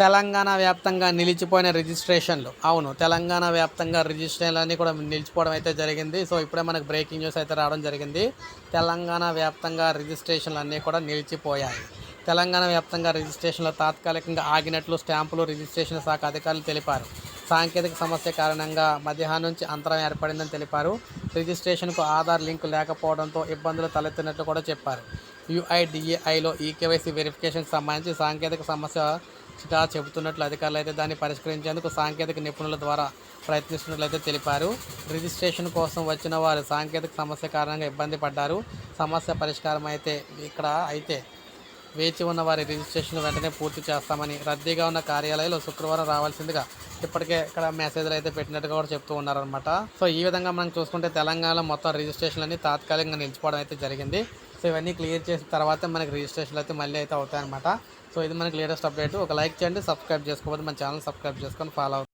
తెలంగాణ వ్యాప్తంగా నిలిచిపోయిన రిజిస్ట్రేషన్లు. అవును తెలంగాణ వ్యాప్తంగా రిజిస్ట్రేషన్లు అన్నీ కూడా నిలిచిపోవడం అయితే జరిగింది. సో ఇప్పుడే మనకు బ్రేకింగ్ న్యూస్ అయితే రావడం జరిగింది. తెలంగాణ వ్యాప్తంగా రిజిస్ట్రేషన్లు అన్నీ కూడా నిలిచిపోయాయి. తెలంగాణ వ్యాప్తంగా రిజిస్ట్రేషన్లు తాత్కాలికంగా ఆగినట్లు స్టాంపులు రిజిస్ట్రేషన్ శాఖ అధికారులు తెలిపారు. సాంకేతిక సమస్య కారణంగా మధ్యాహ్నం నుంచి అంతరం ఏర్పడిందని తెలిపారు. రిజిస్ట్రేషన్కు ఆధార్ లింక్ లేకపోవడంతో ఇబ్బందులు తలెత్తినట్లు కూడా చెప్పారు. యుఐడిఏఐలో ఈకేవైసీ వెరిఫికేషన్కి సంబంధించి సాంకేతిక సమస్య చిటా చెబుతున్నట్లు అధికారులు అయితే దాన్ని పరిష్కరించేందుకు సాంకేతిక నిపుణుల ద్వారా ప్రయత్నిస్తున్నట్లయితే తెలిపారు. రిజిస్ట్రేషన్ కోసం వచ్చిన వారు సాంకేతిక సమస్య కారణంగా ఇబ్బంది పడ్డారు. సమస్య పరిష్కారం అయితే ఇక్కడ అయితే వేచి ఉన్న వారి రిజిస్ట్రేషన్ వెంటనే పూర్తి చేస్తామని రద్దీగా ఉన్న కార్యాలయంలో శుక్రవారం రావాల్సిందిగా ఇప్పటికే ఇక్కడ మెసేజ్లు అయితే పెట్టినట్టుగా కూడా చెప్తూ ఉన్నారనమాట సో ఈ విధంగా మనం చూసుకుంటే తెలంగాణలో మొత్తం రిజిస్ట్రేషన్ అన్ని తాత్కాలికంగా నిలిచిపోవడం అయితే జరిగింది. సో ఇవన్నీ క్లియర్ చేసిన తర్వాత మనకి రిజిస్ట్రేషన్లు అయితే మళ్ళీ అయితే అవుతాయన్నమాట. సో ఇది మనకి లేటెస్ట్ అప్డేట్ ఒక లైక్ చేయండి సబ్స్క్రైబ్ చేసుకోకపోతే మన ఛానల్ సబ్స్క్రైబ్ చేసుకొని ఫాలో